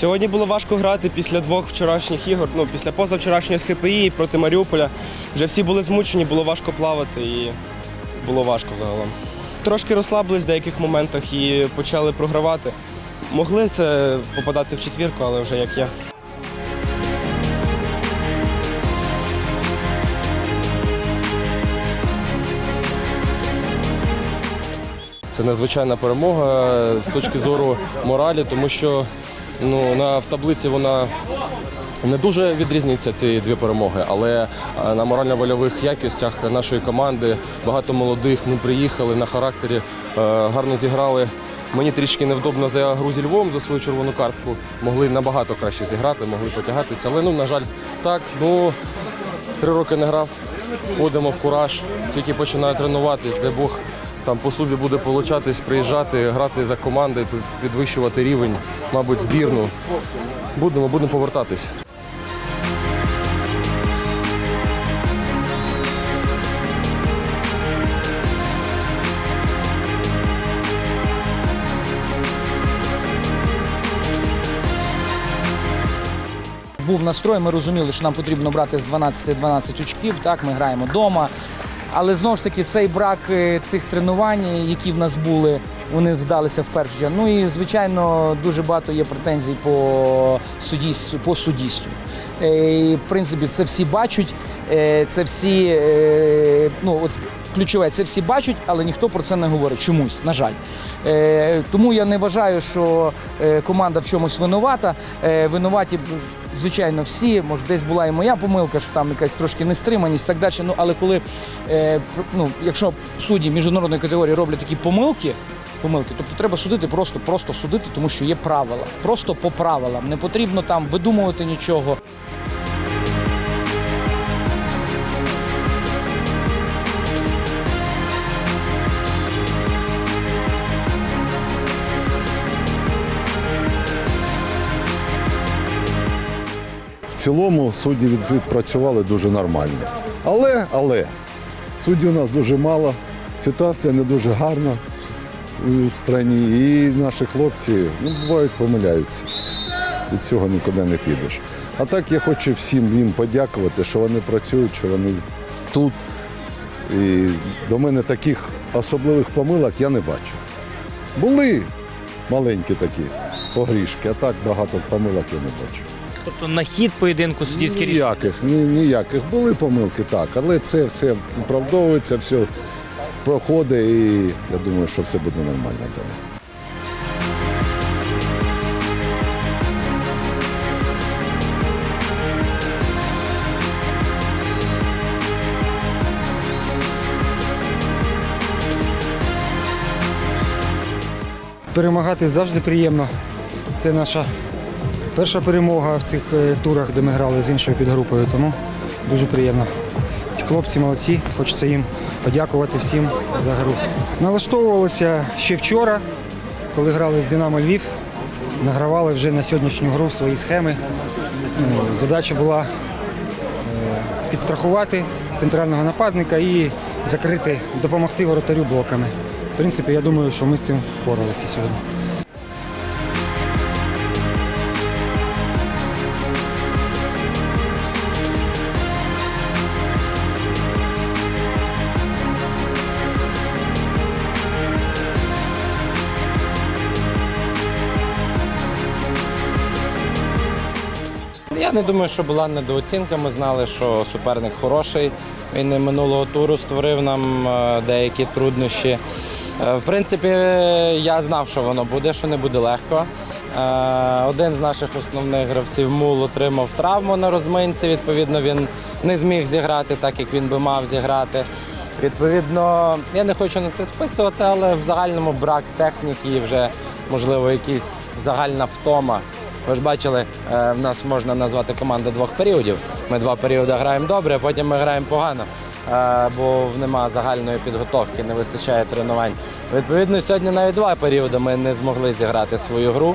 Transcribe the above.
Сьогодні було важко грати після двох вчорашніх ігор. Ну, після позавчорашньої з ХПІ проти Маріуполя. Вже всі були змучені, було важко плавати і було важко загалом. Трошки розслабились в деяких моментах і почали програвати. Могли це попадати в четвірку, але вже як є. Це надзвичайна перемога з точки зору моралі, тому що ну, на, в таблиці вона не дуже відрізняться ці дві перемоги, але е, на морально-вольових якостях нашої команди багато молодих. Ми приїхали на характері, е, гарно зіграли. Мені трішки невдобно за гру зі Львовом за свою червону картку. Могли набагато краще зіграти, могли потягатися. Але ну, на жаль, так. Ну, три роки не грав, ходимо в кураж, тільки починаю тренуватись, де Бог там по собі буде получатись, приїжджати, грати за команди, підвищувати рівень, мабуть, збірну. Будемо, будемо повертатись. був настрой, ми розуміли, що нам потрібно брати з 12 12 очків. Так, ми граємо вдома. Але знову ж таки, цей брак е, цих тренувань, які в нас були, вони здалися вперше. Ну і звичайно, дуже багато є претензій по суддівству. По суддівству. Е, і, в принципі, це всі бачать, е, це всі, е, ну от ключове, це всі бачать, але ніхто про це не говорить чомусь, на жаль. Е, тому я не вважаю, що е, команда в чомусь винувата. Е, винуваті, звичайно, всі. Може, десь була і моя помилка, що там якась трошки нестриманість так далі. Ну, але коли, е, ну, якщо судді міжнародної категорії роблять такі помилки, помилки, тобто треба судити просто, просто судити, тому що є правила. Просто по правилам. Не потрібно там видумувати нічого. Цілому судді відпрацювали дуже нормально. Але, але, суддів у нас дуже мало, ситуація не дуже гарна в- страні, і наші хлопці ну, бувають помиляються. Від цього нікуди не підеш. А так я хочу всім їм подякувати, що вони працюють, що вони тут. І до мене таких особливих помилок я не бачив. Були маленькі такі погрішки, а так багато помилок я не бачу. Тобто на хід поєдинку суддівське рішення. Ніяких, ні, ніяких. Були помилки, так, але це все виправдовується, все проходить і я думаю, що все буде нормально далі. Перемагати завжди приємно. Це наша перша перемога в цих е, турах, де ми грали з іншою підгрупою, тому дуже приємно. Хлопці молодці, хочеться їм подякувати всім за гру. Налаштовувалися ще вчора, коли грали з Динамо Львів, награвали вже на сьогоднішню гру свої схеми. Ну, Задача була е, підстрахувати центрального нападника і закрити, допомогти воротарю блоками. В принципі, я думаю, що ми з цим впоралися сьогодні. Я не думаю, що була недооцінка. Ми знали, що суперник хороший. Він і минулого туру створив нам е, деякі труднощі. Е, В принципі, я знав, що воно буде, що не буде легко. Е, Один з наших основних гравців мул отримав травму на розминці. Відповідно, він не зміг зіграти так, як він би мав зіграти. Відповідно, я не хочу на це списувати, але в загальному брак техніки і вже можливо якась загальна втома. Ви ж бачили, е, в нас можна назвати команда двох періодів. Ми два періоди граємо добре, а потім ми граємо погано, е, бо нема загальної підготовки, не вистачає тренувань. Відповідно, сьогодні навіть два періоди ми не змогли зіграти свою гру.